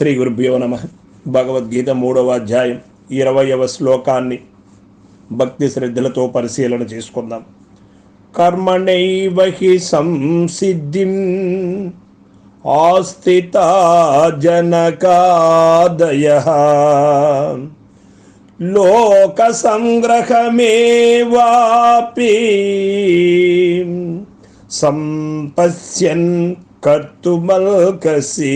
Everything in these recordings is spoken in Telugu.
శ్రీ గురుభ్యో నమ. భగవద్గీత మూడవ అధ్యాయం ఇరవయవ శ్లోకాన్ని భక్తి శ్రద్ధలతో పరిశీలన చేసుకుందాం. కర్మణైవ హి సంసిద్ధిం ఆస్థిత జనకాదయ. లోక సంగ్రహమేవాపి సంపశ్యన్ కర్తుమల్కసి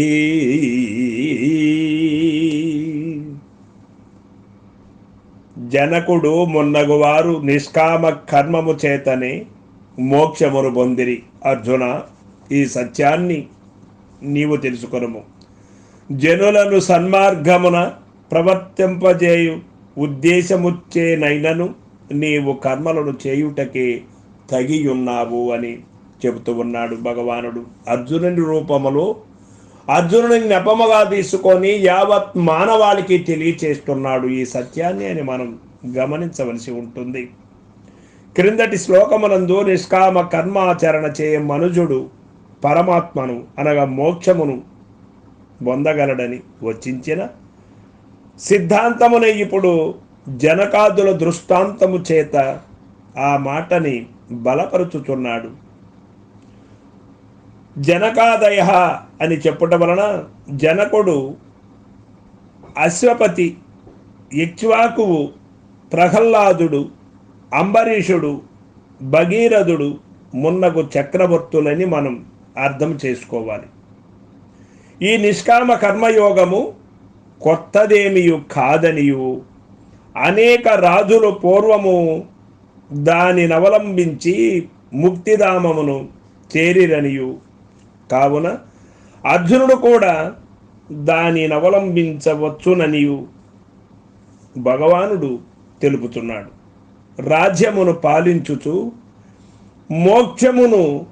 జనకుడు మున్నగువారు నిష్కామ కర్మము చేతనే మోక్షమును పొందిరి. అర్జున ఈ సత్యాన్ని నీవు తెలుసుకొనుము. జనులను సన్మార్గమున ప్రవర్తింపజేయు ఉద్దేశముచ్చేనైనను నీవు కర్మలను చేయుటకే తగియున్నావు అని చెబుతూ ఉన్నాడు భగవానుడు. అర్జునుని రూపములో అర్జునుని నెపముగా తీసుకొని యావత్ మానవాళికి తెలియచేస్తున్నాడు ఈ సత్యాన్ని అని మనం గమనించవలసి ఉంటుంది. క్రిందటి శ్లోకమునందు నిష్కామ కర్మాచరణ చేయ మనుజుడు పరమాత్మను అనగా మోక్షమును పొందగలడని వచ్చించిన సిద్ధాంతమున ఇప్పుడు జనకాదుల దృష్టాంతము చేత ఆ మాటని బలపరుచుతున్నాడు జనకాదయ అని చెప్పటం వలన జనకుడు అశ్వపతి ఇక్ష్వాకువు ప్రహ్లాదుడు అంబరీషుడు భగీరథుడు మున్నగు చక్రవర్తులని మనం అర్థం చేసుకోవాలి. ఈ నిష్కామ కర్మయోగము కొత్తదేమియు కాదనియు. అనేక రాజులు పూర్వము దానినవలంబించి ముక్తిధామమును చేరిరనియు. కావున అర్జునుడు కూడా దానిని అవలంబించవచ్చుననియు భగవానుడు తెలుపుతున్నాడు. రాజ్యమును పాలించుచు మోక్షమును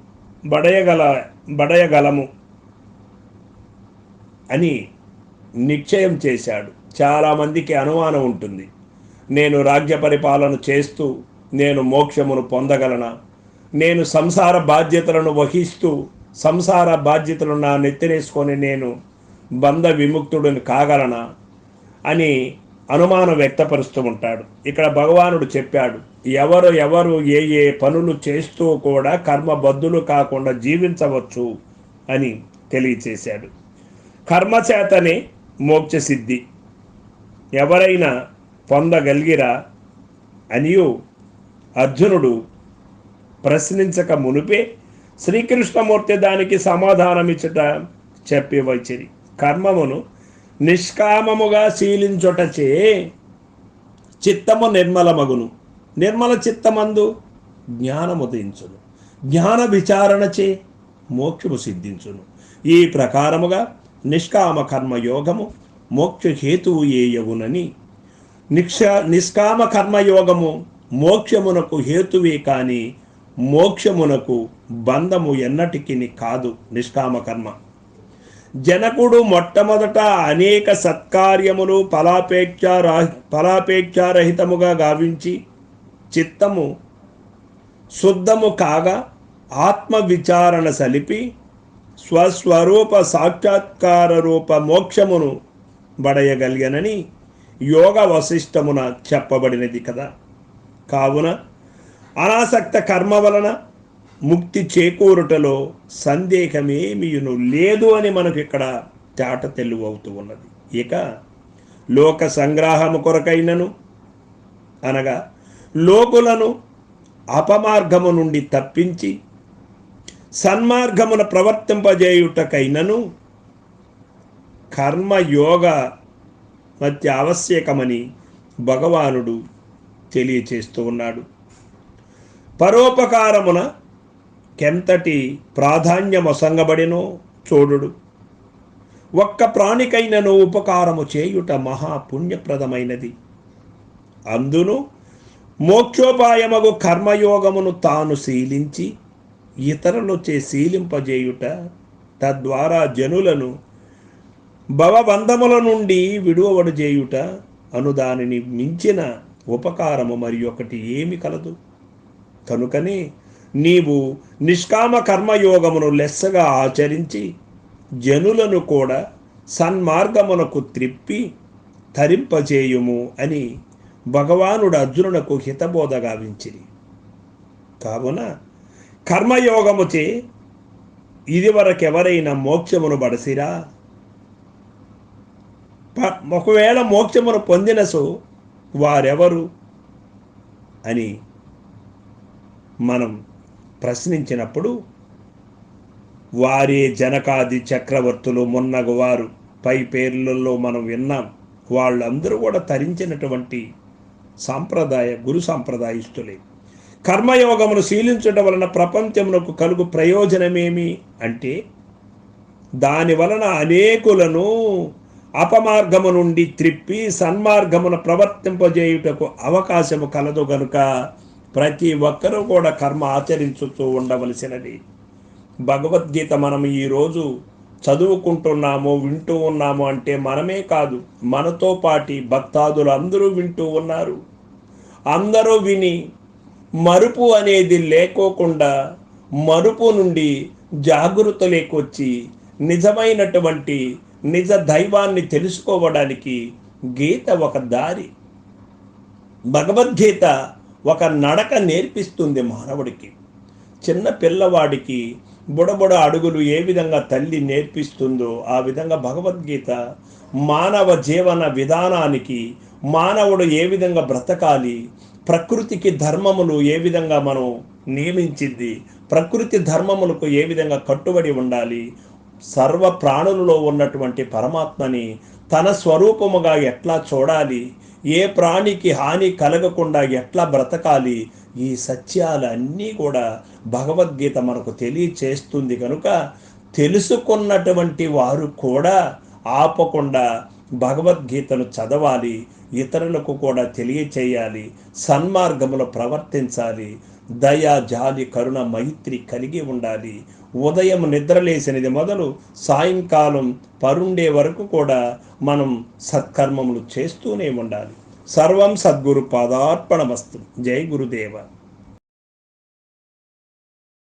బడయగల బడయగలము అని నిశ్చయం చేశాడు. చాలామందికి అనుమానం ఉంటుంది. నేను రాజ్య పరిపాలన చేస్తూ నేను మోక్షమును పొందగలనా? నేను సంసార బాధ్యతలను వహిస్తూ సంసార బాధ్యతలు నా నెత్తినేసుకొని నేను బంధ విముక్తుడిని కాగలనా అని అనుమానం వ్యక్తపరుస్తూ ఉంటాడు. ఇక్కడ భగవానుడు చెప్పాడు ఎవరు ఎవరు ఏ ఏ పనులు చేస్తూ కూడా కర్మబద్ధులు కాకుండా జీవించవచ్చు అని తెలియచేశాడు. కర్మచేతనే మోక్ష సిద్ధి. ఎవరైనా పొందగలిగిరా అనియు అర్జునుడు ప్రశ్నించక మునిపే శ్రీకృష్ణమూర్తి దానికి సమాధానమిచ్చుట చెప్పి వచ్చింది కర్మమును నిష్కామముగా శీలించుటచే చిత్తము నిర్మలమగును. నిర్మల చిత్తమందు జ్ఞానముదయించును జ్ఞాన విచారణచే మోక్షము సిద్ధించును. ఈ ప్రకారముగా నిష్కామ కర్మ యోగము మోక్ష హేతువు ఏయవునని. నిక్ష నిష్కామ కర్మయోగము మోక్షమునకు హేతువే కానీ మోక్షమునకు బంధము ఎన్నటికి కాదు నిష్కామకర్మ జనకుడు మొట్టమొదట అనేక సత్కార్యములు ఫలాపేక్ష ఫలాపేక్షారహితముగా గావించి చిత్తము శుద్ధము కాగా ఆత్మ విచారణ సలిపి స్వస్వరూప సాక్షాత్కార రూప మోక్షమును బడయగలిగనని యోగ వశిష్టమున చెప్పబడినది కదా. కావున అనాసక్త కర్మ వలన ముక్తి చేకూరుటలో సందేహమేమియును? లేదు అని మనకు ఇక్కడ తేట అవుతూ ఉన్నది. ఇక లోక సంగ్రహము కొరకైనను అనగా లోకులను అపమార్గము నుండి తప్పించి సన్మార్గమున ప్రవర్తింపజేయుటకైనను కర్మయోగ మధ్య ఆవశ్యకమని భగవానుడు తెలియచేస్తూ ఉన్నాడు. పరోపకారమున కెంతటి ప్రాధాన్యమొసంగబడినో చూడుడు. ఒక్క ప్రాణికైనను ఉపకారము చేయుట మహాపుణ్యప్రదమైనది. అందును మోక్షోపాయమగు కర్మయోగమును తాను శీలించి ఇతరులచే శీలింపజేయుట తద్వారా జనులను భవబంధముల నుండి విడువబడు చేయుట అనుదానిని మించిన ఉపకారము మరి ఒకటి ఏమి కలదు. కనుకనే నీవు నిష్కామ కర్మయోగమును లెస్సగా ఆచరించి జనులను కూడా సన్మార్గమునకు త్రిప్పి తరింపజేయుము అని భగవానుడు అర్జునునకు హితబోధ గావించిరి. కావున కర్మయోగముచే ఇదివరకెవరైనా మోక్షమును బడసిరా ప- ఒకవేళ మోక్షమును పొందినసో వారెవరు? అని మనం ప్రశ్నించినప్పుడు వారే జనకాది చక్రవర్తులు మున్నగవారు పై పేర్లలో మనం విన్నాం వాళ్ళందరూ కూడా తరించినటువంటి సాంప్రదాయ గురు సాంప్రదాయస్తులే. కర్మయోగమును శీలించడం వలన ప్రపంచమునకు కలుగు ప్రయోజనమేమి అంటే దాని వలన అనేకులను అపమార్గము నుండి త్రిప్పి సన్మార్గమును ప్రవర్తింపజేయుటకు అవకాశము కలదు గనుక ప్రతి ఒక్కరూ కూడా కర్మ ఆచరించుతూ ఉండవలసినది. భగవద్గీత మనం ఈరోజు చదువుకుంటున్నాము వింటూ ఉన్నాము అంటే మనమే కాదు మనతో పాటి భక్తాదులు అందరూ వింటూ ఉన్నారు. అందరూ విని మరుపు అనేది లేకోకుండా మరుపు నుండి జాగృత లేకొచ్చి నిజమైనటువంటి నిజ దైవాన్ని తెలుసుకోవడానికి గీత ఒక దారి. భగవద్గీత ఒక నడక నేర్పిస్తుంది మానవుడికి. చిన్న పిల్లవాడికి బుడబుడ అడుగులు ఏ విధంగా తల్లి నేర్పిస్తుందో ఆ విధంగా భగవద్గీత మానవ జీవన విధానానికి మానవుడు ఏ విధంగా బ్రతకాలి ప్రకృతికి ధర్మములు ఏ విధంగా మనం నియమించింది ప్రకృతి ధర్మములకు ఏ విధంగా కట్టుబడి ఉండాలి సర్వ ప్రాణులలో ఉన్నటువంటి పరమాత్మని తన స్వరూపముగా ఎట్లా చూడాలి ఏ ప్రాణికి హాని కలగకుండా ఎట్లా బ్రతకాలి? ఈ సత్యాలన్నీ కూడా భగవద్గీత మనకు తెలియచేస్తుంది కనుక తెలుసుకున్నటువంటి వారు కూడా ఆపకుండా భగవద్గీతను చదవాలి ఇతరులకు కూడా తెలియచేయాలి సన్మార్గములో ప్రవర్తించాలి దయ జాలి కరుణ మైత్రి కలిగి ఉండాలి. ఉదయం నిద్రలేసినది మొదలు సాయంకాలం పరుండే వరకు కూడా మనం సత్కర్మములు చేస్తూనే ఉండాలి. సర్వం సద్గురు పాదార్పణమస్తు. జై గురుదేవ.